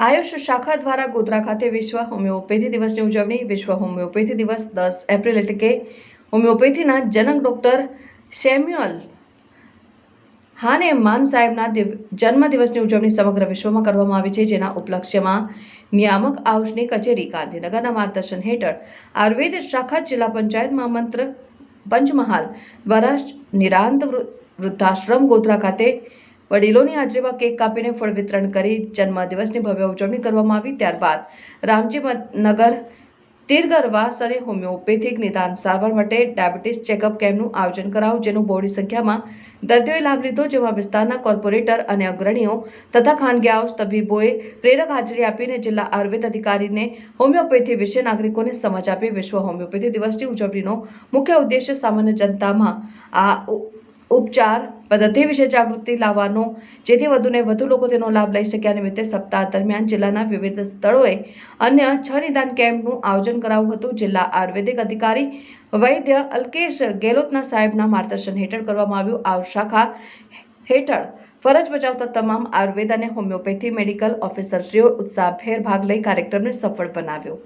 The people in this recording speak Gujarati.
આયુષ શાખા દ્વારા ગોધરા ખાતે વિશ્વ હોમિયોપેથી દિવસની ઉજવણી. વિશ્વ હોમિયોપેથી દિવસ દસ એપ્રિલ એટલે કે હોમિયોપેથીના જનક ડૉક્ટર સેમ્યુઅલ હાને માન સાહેબના દિવ- જન્મદિવસની ઉજવણી સમગ્ર વિશ્વમાં કરવામાં આવી છે, જેના ઉપલક્ષ્યમાં નિયામક આયુષની કચેરી, ગાંધીનગરના માર્ગદર્શન હેઠળ આયુર્વેદ શાખા જિલ્લા પંચાયત મહામંત્ર પંચમહાલ દ્વારા નિરાંત વૃદ્ધાશ્રમ ગોધરા ખાતે વડીલોની હાજરીમાં કેક કાપીને ફળ વિતરણ કરી જન્મદિવસની ભવ્ય ઉજવણી કરવામાં આવી ત્યારબાદ રામજી નગર તીર્ગરવાસ અને હોમિયોપેથિક નિદાન સારવાર માટે ડાયાબિટીસ ચેકઅપ કેમ્પનું આયોજન કરાયું, જેનું બહોળી સંખ્યામાં દર્દીઓએ લાભ લીધો, જેમાં વિસ્તારના કોર્પોરેટર અને અગ્રણીઓ તથા ખાનગી હાઉસ તબીબોએ પ્રેરક હાજરી આપીને જિલ્લા આયુર્વેદ અધિકારીને હોમિયોપેથી વિશે નાગરિકોને સમજ આપી વિશ્વ હોમિયોપેથી દિવસની ઉજવણીનો મુખ્ય ઉદ્દેશ્ય સામાન્ય જનતામાં આ ઉપચાર, પદ્ધતિ વિશે જાગૃતિ લાવવાનો, જેથી વધુને વધુ લોકો તેનો લાભ લઈ શક્યા નિમિત્તે સપ્તાહ દરમિયાન જિલ્લાના વિવિધ સ્થળોએ અન્ય છ નિદાન કેમ્પનું આયોજન કરાયું હતું. જિલ્લા આયુર્વેદિક અધિકારી વૈદ્ય અલ્કેશ ગેલોતના સાહેબના માર્ગદર્શન હેઠળ કરવામાં આવ્યું. આ શાખા હેઠળ ફરજ બજાવતા તમામ આયુર્વેદ અને હોમિયોપેથી મેડિકલ ઓફિસરશ્રીઓ ઉત્સાહભેર ભાગ લઈ કાર્યક્રમને સફળ બનાવ્યો.